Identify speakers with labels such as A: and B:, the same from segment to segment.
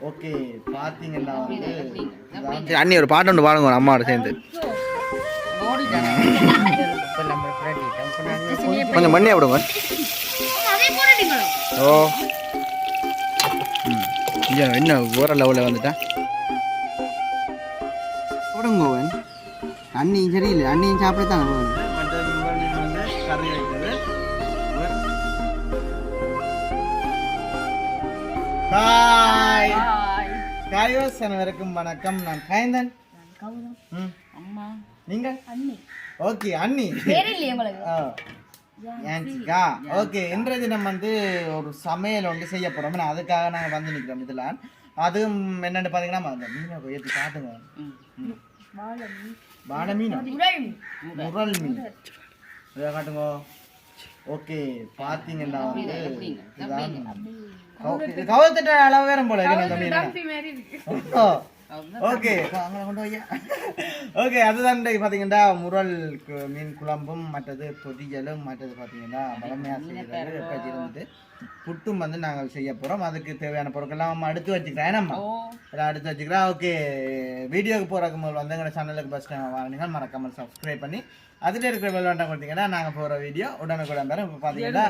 A: Okay பாத்தீங்கன்னா வந்து
B: அண்ணி ஒரு பாட்டு ஒன்று பாடுங்க ஒரு அம்மாவோட சேர்ந்து. கொஞ்சம் மண்ணி விடுங்க. ஓ. என்ன ஓர லெவலில் வந்துட்டா? விடுங்க ஓவன். அண்ணியும் சரியில்லை அண்ணியும்
A: மீன் வந்து கறி வைக்கிறது. காயோஸ் அனைவருக்கும் வணக்கம். நான் காயந்தன்.
C: அம்மா.
A: நீங்க?
C: அண்ணி.
A: ஓகே அண்ணி. ஏன்ச்சிக்கா ஓகே. இன்றைய தினம் வந்து ஒரு சமையல் ஒன்று செய்ய போறோம். நான் அதுக்காக நாங்கள் வந்து நிற்கிறோம் இதில் அதுவும் என்னன்னு பார்த்தீங்கன்னா அந்த மீனை எடுத்து காட்டுங்க வாழை மீன். முரல் மீன். இதை காட்டுங்க. ஓகே பார்த்தீங்கன்னா வந்து இதுதான் கவர்த்திட்ட அளவு வேற போல இருக்கு ஓகே. கொண்டு வையா ஓகே அதுதான் இன்றைக்கு பார்த்தீங்கன்னா முரல் மீன் குழம்பும் மற்றது பொதியலும் மற்றது பார்த்தீங்கன்னா பழமையாக செய்கிறது எப்போ இருந்தது புட்டும் வந்து நாங்கள் செய்ய போகிறோம் அதுக்கு தேவையான பொருட்கள்லாம் நம்ம எடுத்து வச்சுக்கிறேன் நம்ம எல்லாம் எடுத்து வச்சுக்கிறேன் ஓகே வீடியோக்கு போகிறதுக்கு முதல் வந்து எங்கள் சேனலுக்கு ஃபஸ்ட் டைம் வாங்கினீங்க மறக்காமல் சப்ஸ்கிரைப் பண்ணி அதில் இருக்கிற விளையாட்டம் கொடுத்தீங்கன்னா நாங்கள் போகிற வீடியோ உடனுக்குடன் இப்போ பார்த்தீங்கன்னா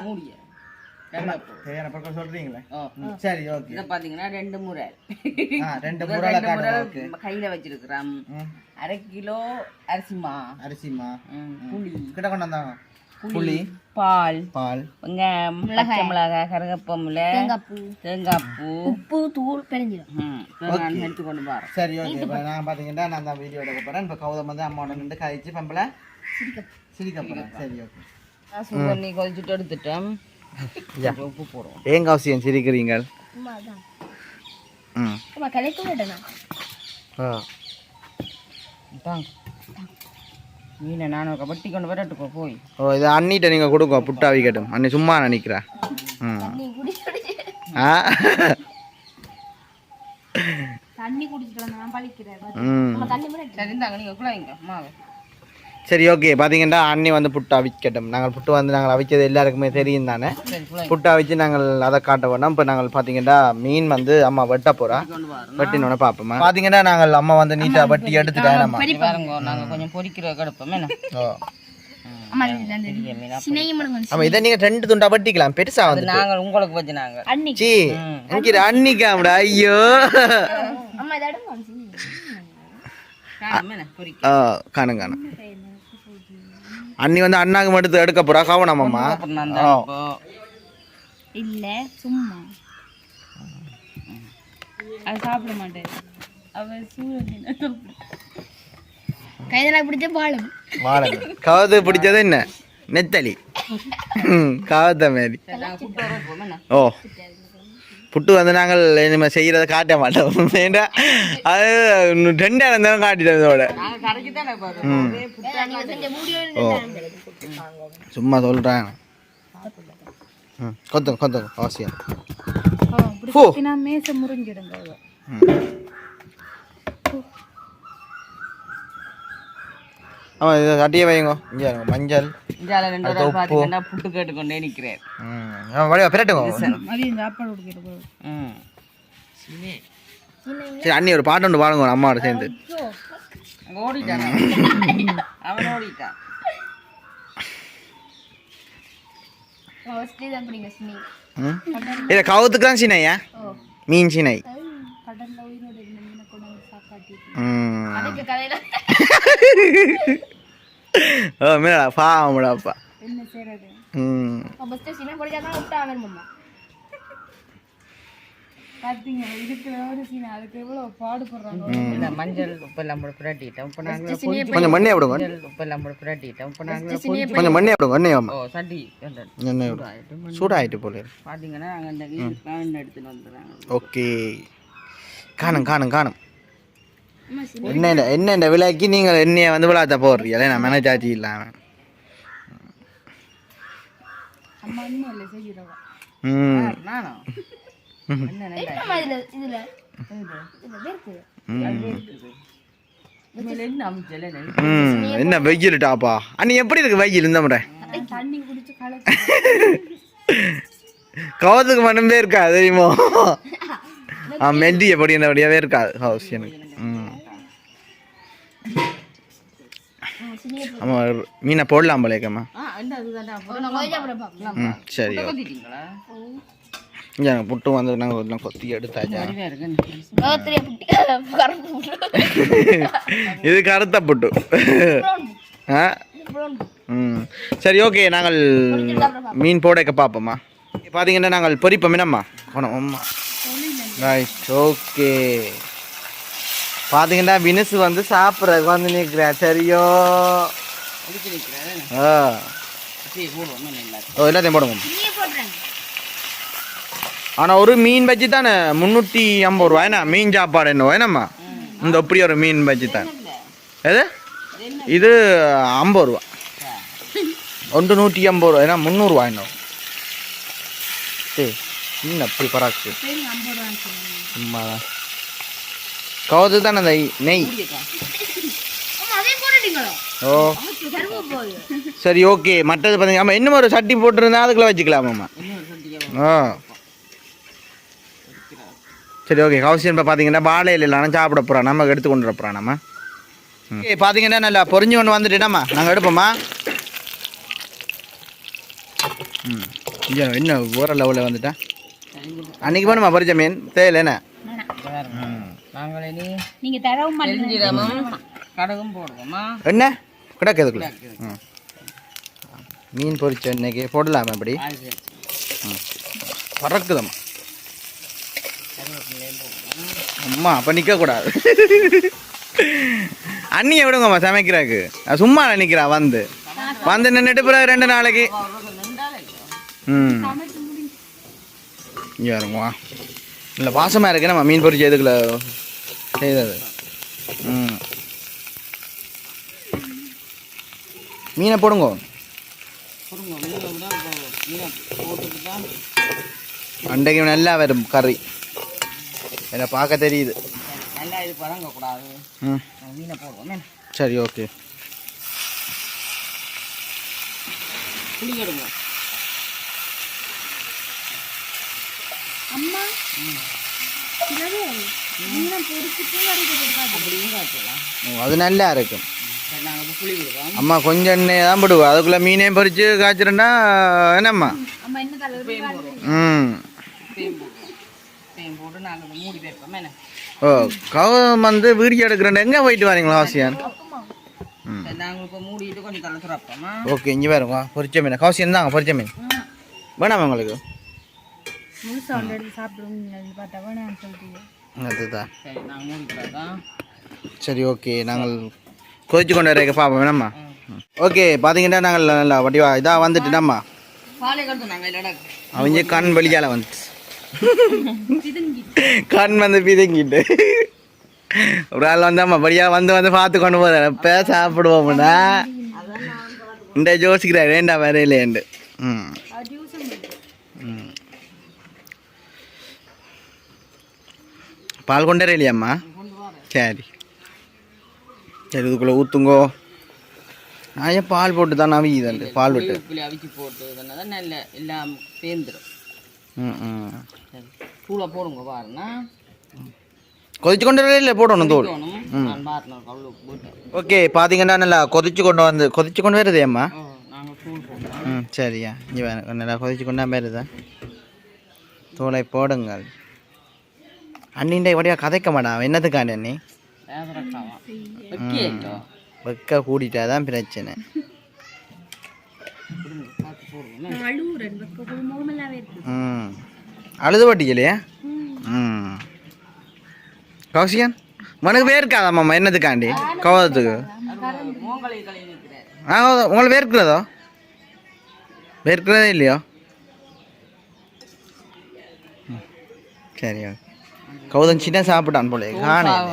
A: சொல்கிறீங்களே ம், சரி ஓகே.
C: இதை பாத்தீங்கன்னா ரெண்டு முறை.
A: ரெண்டு முறை
C: கையில வச்சிருக்கிறோம் அரை கிலோ அரிசிமா?
A: அரிசிமா?
C: புளி.
A: கிட்ட கொண்டு வந்தாங்க. புளி.
C: பால்.
A: பால்.
C: வெங்காயம் பச்சை மிளகாய் கருகப்பமில் தேங்காய் பூ உப்பு தூள் பெருஞ்சிடும் எடுத்து கொண்டு போறோம்
A: சரி ஓகே. இப்போ நான் பார்த்தீங்கன்னா நான் தான் வீடியோ எடுக்க போகிறேன் இப்போ கௌதம் வந்து அம்மாவோட நின்று கழிச்சு பம்பளை சிரிக்க. போகிறேன் சரி ஓகே.
C: தண்ணி கொதிச்சுட்டு எடுத்துட்டோம் உப்பு போடுவோம்
B: ஏங்க அவசியம் சிரிக்கிறீங்க ம்.
C: மீனை நான் வெட்டி கொண்டு வரட்டுக்கோ போய்.
B: ஓ இது அண்ணிட்ட நீங்கள் கொடுங்க புட்டா விக்கட்டும் அண்ணி சும்மா நினைக்கிறா. ம். ஆ.
D: தண்ணி குடிச்சிட்டு நான் பழிக்கிறேன்
B: ம்.
C: சரி இந்தாங்க நீங்கள் குழாய்ங்க மாவு.
B: சரி ஓகே பார்த்தீங்கன்னா அண்ணி வந்து புட்டு அவிக்கட்டும். நாங்கள் புட்டு வந்து நாங்கள் அவிச்சது எல்லாருக்குமே தெரியும் தானே? புட்டு அவிச்சு நாங்கள் அதை காட்ட வேணாம். இப்போ நாங்கள் பார்த்தீங்கன்னா மீன் வந்து அம்மா வெட்ட போகிறா வெட்டினோட பார்ப்போமா பார்த்தீங்கன்னா நாங்கள் அம்மா வந்து நீட்டாக வெட்டி எடுத்துட்டேன் நம்ம.
C: பாருங்க நாங்கள் கொஞ்சம் பொரிக்கிற கிடப்போம்
B: ஓ. ஆமாம் இதை நீங்கள் ரெண்டு துண்டா வெட்டிக்கலாம். பெருசா வந்து
C: நாங்கள் உங்களுக்கு
B: எனக்கு அன்னிக்காமடா ஐயோ.
D: அம்மா இதோட
C: காணும் என்ன? பொரிக்க
B: ஆ காணும் காணும். அண்ணி வந்து அண்ணாக்கு மட்டும் எடுக்க போறா? கவனம் அம்மா
C: அப்புறம் நான் தான் இப்போ
D: இல்ல சும்மா. அது சாப்பிட மாட்டேன். அவ கைதனா பிடிச்ச பாலம்
B: வாழை கவத்து பிடிச்சது என்ன? நெத்தலி. ம், கவத்த
C: என்ன
B: ஓ. புட்டு வந்து நாங்கள் இனிமேல் செய்கிறத காட்ட மாட்டோம். ஏண்டா? அது ரெண்டாக இருந்தாலும் காட்டிட்டோம் இதோட ஓ. சும்மா சொல்கிறேன் ம் கொத்துங்க கொத்துங்க அவசியம்.
D: மேச முறிஞ்சிடுங்க
B: ஆமாம் இதை கட்டியே வைங்க. மஞ்சள்
C: பார்த்தீங்கன்னா புட்டு கேட்டுக்கொண்டே நிற்கிறேன்
B: சரி அண்ணி ஒரு பாட்டு ஒன்று பாடுங்க அம்மாவோட சேர்ந்து.
C: ஓடிட்டான்? அவன் ஓடிட்டான்
B: இதை கவுத்துக்கு தான் சினையா மீன் சினை மேடா பாவம்டாப்பா
D: என்ன செய்யறது
B: ம்.
D: ஃபர்ஸ்ட் சின்ன படிச்சா தான் விட்டா அவன் மாமா பார்த்தீங்க இருக்கிற ஒரு சீனை அதுக்கு எவ்வளோ பாடுபடுறாங்க
C: இந்த மஞ்சள் உப்பெல்லாம் போட்டு புரட்டிட்டோம் இப்போ நாங்கள்
B: கொஞ்சம் மண்ணே விடுங்க.
C: மஞ்சள் உப்பெல்லாம் போட்டு புரட்டிட்டோம் இப்போ நாங்கள்
B: கொஞ்சம் மண்ணே விடுங்க எண்ணெய்
C: ஓ
B: அம்மா
C: சட்டி
B: எண்ணெய் விடுங்க. சூடாயிட்டு போல
C: பார்த்தீங்கன்னா நாங்கள் அந்த பேன் எடுத்துன்னு வந்துடுறாங்க.
B: ஓகே. காணும் காணும் காணும். என்ன என்ன இந்த விலைக்கு நீங்கள் எண்ணெயை வந்து விழாத்த போடுறீங்களே நான் மேனேஜாச்சி இல்லாமல்
D: அம்மா இன்னும் இல்லை செய்கிறவா
B: ம்.
C: நானும் என்ன
B: வெயில் டாப்பா? அண்ணி எப்படி இருக்கு வெயில் இந்த முறை?
D: தண்ணி குடிச்சு கலக்கு
B: கவத்துக்கு மட்டுமே இருக்கா தெரியுமோ? ஆ மெட்டி எப்படி அப்படியாவே இருக்காது ஹவுஸ் எனக்கு. ம். ஆமாம் மீனை போடலாம் போலேக்கம்மா
C: ஆ
B: சரி இங்கே புட்டு வந்து நாங்கள் கொத்தி எடுத்தாச்சா இது கருத்த புட்டு ஆ ம் சரி ஓகே நாங்கள் மீன் போடைக்க பார்ப்போம்மா பார்த்தீங்கன்னா நாங்கள் பொரிப்போம் என்னம்மா அம்மா ரைட் ஓகே பார்த்தீங்கன்னா வினசு வந்து சாப்பிட்றதுக்கு வந்து நிற்கிறேன் சரியோ ஆ ஓ எல்லாத்தையும் போடுங்க. ஆனால் ஒரு மீன் பஜ்ஜி தானே? முந்நூற்றி ஐம்பது ரூபா என்ன? மீன் சாப்பாடு என்ன? என்னம்மா? இந்த அப்படி ஒரு மீன் பஜ்ஜி தான். எது? இது ஐம்பது ரூபா. ஒன்று நூற்றி ஐம்பது ரூபா. ஏன்னா முந்நூறுவா என்ன சரி இன்னும் அப்படி பராக்கு. சும்மா கவுது தானே அந்த நெய்? ஓ. சரி ஓகே. மற்றது பார்த்தீங்க ஆமாம் இன்னும் ஒரு சட்டி போட்டிருந்தா அதுக்குள்ள வச்சுக்கலாமாம்மா. ஆ. சரி ஓகே. கவுசியம் இப்போ பார்த்தீங்கன்னா வாழை இலையிலாம் சாப்பிட போகிறோம் நம்ம எடுத்து கொண்டு போகிறோம் நம்ம ஓகே பார்த்தீங்கன்னா நல்லா பொறிஞ்சு கொண்டு வந்துட்டேனாம்மா. நாங்கள் எடுப்போம்மா. ம். இங்கே என்ன ஊர லெவலில் வந்துட்டேன் அன்னைக்கு வேணுமா பொரிச்ச மீன்? தேவையில்ல என்ன?
C: நாங்கள்
D: தரவும்
C: கடுகும் போடுவோமா
B: என்ன? கிடக்கு இதுக்குள்ள ம். மீன் பொரிச்ச இன்னைக்கு போடலாமா
C: சரி
B: ம். பறக்குதம்மா. அம்மா அப்போ நிற்கக்கூடாது அண்ணியை விடுங்கம்மா சமைக்கிறாக்கு சும்மா நிற்கிறா வந்து. வந்து நின்றுட்டு பிறகு ரெண்டு நாளைக்கு. ம். இங்கே வருங்கம்மா இல்லை வாசமாக இருக்கு நம்ம மீன் பொரிச்சு எதுக்குள்ள செய்தது? ம். மீனை போடுங்க. அன்றைக்கு நல்லா வரும் கறி. என்னை பார்க்க தெரியுது. சரி ஓகே.
C: புளி கடுங்க.
D: அம்மா
B: அது நல்லா இருக்கும்.
C: சரி நாங்கள் இப்போ புளி விடுவோம்
B: அம்மா கொஞ்சம் எண்ணெய் தான் போடுவோம் அதுக்குள்ளே மீனையும் பொரிச்சு காய்ச்சிருந்தா என்னம்மா? ம்.
C: தேன் தேன்
B: ஓ கவம் வந்து வீடியோ எடுக்கிறேன் எங்கே போயிட்டு வரீங்களா ஆசியான் ஓகே இங்கே பாருங்க. பொரிச்ச மீன். கவசியம் தாங்க பொரிச்ச மீன். வேணாமா உங்களுக்கு? அதுதான்.
C: சரி
B: ஓகே. நாங்கள் கொதிச்சு கொண்டு வர பார்ப்போம் என்னம்மா ஓகே பார்த்தீங்கன்னா நாங்கள் நல்லா வடிவா இதாக வந்துட்டுனாம்மா அவங்க கண் வெளியால வந்துச்சு கண் வந்து பிதுங்கிட்டு. ஒரு ஆள் வந்தாம்மா படியா வந்து வந்து பார்த்து கொண்டு போகிறேன் இப்போ சாப்பிடுவோம்னா இந்த யோசிக்கிறார் ஏண்டா வரையிலேண்டு ம். ம். பால் கொண்டே இல்லையாம்மா சரி. சரி இதுக்குள்ளே ஊற்றுங்கோ ஏன் பால் போட்டு தான் நவியுதண்டு பால் விட்டு
C: அவிச்சு போட்டு நல்ல எல்லாம் சேர்ந்துடும்
B: ம்
C: தூளை போடுங்க பாருன்னா
B: கொதிச்சு கொண்டு இல்லை போடணும் தோல் ஓகே பார்த்தீங்கன்னா நல்லா கொதிச்சு கொண்டு வந்து கொதிச்சு கொண்டு வருதே அம்மா ம் சரியா இங்கே வேணும் நல்லா கொதிச்சு கொண்டா வருதா தோலை போடுங்கள் அண்ணின்டே வடிவா கதைக்க மாட்டா என்னத்துக்காண்டி அண்ணி வெக்க கூடிட்டா தான் பிரச்சனை. ம். அழுது பாட்டிக்கலையா? ம். கௌசிகன் உனக்கு வேர்க்காதாம்மா என்னத்துக்காண்டி? கவதத்துக்கு ஆ உங்களுக்கு வேர்க்கிறதோ வேர்க்கிறதே இல்லையோ? சரி ஓகே. கௌதம் சின்ன சாப்பிட்டான் போல காணே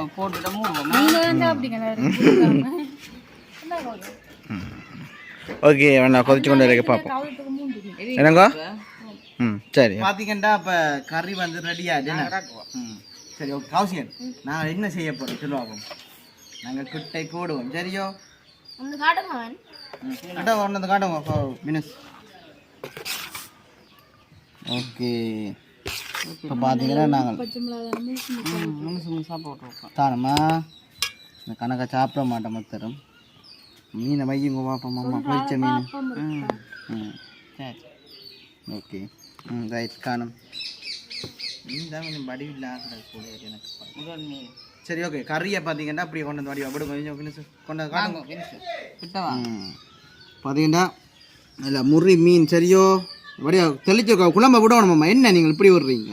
B: ஓகே வேணா கொதிச்சு கொண்டு இருக்க பார்ப்போம். என்னங்க? ம் சரி. பார்த்தீங்கன்னா இப்போ கறி வந்து ரெடியாக ம் சரி ஓகே கௌசியன் நாங்கள் என்ன செய்ய போகிறோம் சொல்லுவாங்க நாங்கள் குட்டை போடுவோம் சரியோ?
D: ஒன்று காட்டுங்க
B: அட்டா ஒன்று காட்டுங்க மினிஸ். ஓகே. இப்போ பார்த்தீங்கன்னா நாங்கள்
D: முழுசு
C: முழுசு முழுசாக போட்டு வைப்போம்.
B: தானம்மா? இந்த கணக்கை சாப்பிட மாட்டேன் மொத்தரும். மீனை வையுங்க பார்ப்போம் அம்மா பொரிச்ச மீன். ம்
C: சரி.
B: ஓகே. ம் ரைட் காணும். மீன் தான் கொஞ்சம் வடிவில் கூட எனக்கு சரி ஓகே. கறியை பார்த்தீங்கன்னா அப்படியே கொண்டு வந்து வடிவா அப்படி கொஞ்சம் ஃபினிஷ் கொண்டு வந்து காட்டுங்க. பார்த்தீங்கன்னா இல்லை முறி மீன் சரியோ? வடிவா தெளிச்சு குழம்ப விடணுமாம்மா என்ன நீங்கள் இப்படி விடுறீங்க?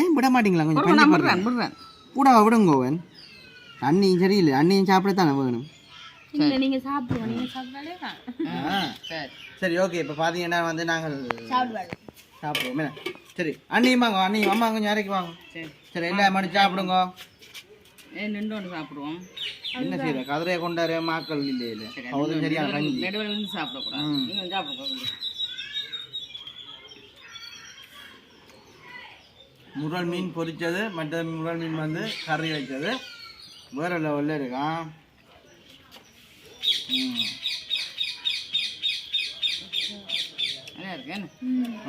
B: ஏன் விட மாட்டீங்களா? கொஞ்சம்
C: விடுறேன் விடுறேன்.
B: கூட விடுங்கோவன் அண்ணியும் சரியில்லை. அண்ணியும் சாப்பிடத்தானே வேணும்.
C: சரி.
B: சரி. ஓகே. இப்போ பார்த்தீங்கன்னா வந்து நாங்கள் சாப்பிடுவோம். சரி. அண்ணியும் வாங்க அண்ணியும் அம்மா கொஞ்சம் இறக்கி வாங்க.
C: சரி.
B: சரி எல்லாம் மணி சாப்பிடுங்க.
C: நின்று ஒன்று சாப்பிடுவோம்.
B: என்ன செய்யற? கதிரையை கொண்டாரு மாக்கள் இல்லை இல்லை அவரு சரியான கஞ்சி.
C: நடுவில் சாப்பிடக்கூடாது. நீங்கள் சாப்பிடுங்க
B: முரல் மீன் பொரிச்சது மற்ற முரல் மீன் வந்து கறி வச்சது. வேற லெவலில் இருக்கான்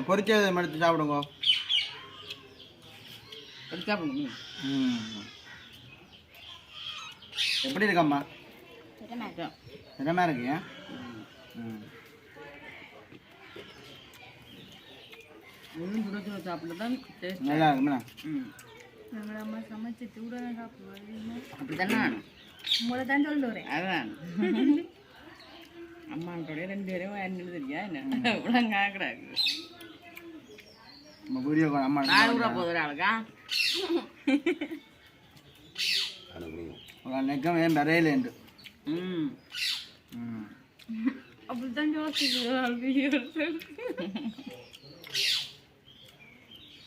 B: பொரிச்சதை எடுத்து சாப்பிடுங்க.
C: சாப்பிடுங்க மீன்.
B: ம். எப்படி இருக்கம்மா?
C: சரி.
B: என்னமா இருக்கு ம்.
C: முள்ளும் சுட சுட சாப்பிட்டு தான் டேஸ்ட்
B: நல்லா இருக்குண்ணா
C: ம்.
D: நாங்கள் அம்மா சமைச்சு உடனே சாப்பிடுவோம்.
C: அப்படி தானே
D: உங்களை தான் சொல்லிட்டு வரேன்.
C: அதான். அம்மான்ட்டோடைய ரெண்டு பேரும் என்ன? தெரியா என்ன இவ்வளோ
B: வீடியோ அம்மா
C: ஒரு ஆளுக்கா?
B: ஒரு நெக்கம் ஏன் வரையிலேண்டு
C: ம்.
B: ம்.
D: அப்படித்தான் யோசிக்கிறேன் வீடியோ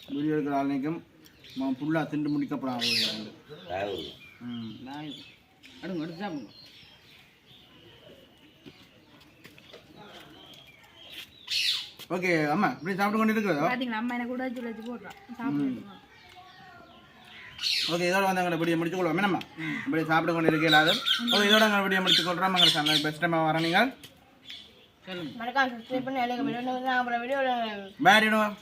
B: வீடியோ எடுக்கிற ஆளுக்கும் ஃபுல்லாக திண்டு முடிக்கப்படாது ம்.
C: நான் இது. அடுங்க எடுத்து சாப்பிடுங்க.
B: ஓகே அம்மா இப்படி சாப்பிட்டு கொண்டு இருக்கிறதோ?
D: பாத்தீங்களா அம்மா எனக்கு கூட வச்சு வச்சு போடுறான் சாப்பிடுவோம்
B: ஓகே இதோட வந்து எங்களை வீடியோ முடிச்சு கொள்வோம் என்னம்மா இப்படி சாப்பிட்டு கொண்டு இருக்க இல்லாத ஓகே இதோட எங்களை வீடியோ முடிச்சு கொள்றோம் எங்களை சேனல் பெஸ்ட் டைம் வர நீங்கள்.
A: மறக்காம சப்ஸ்கிரைப் பண்ணி எனக்கு வீடியோ அப்புறம் வீடியோ
B: பேரிடும்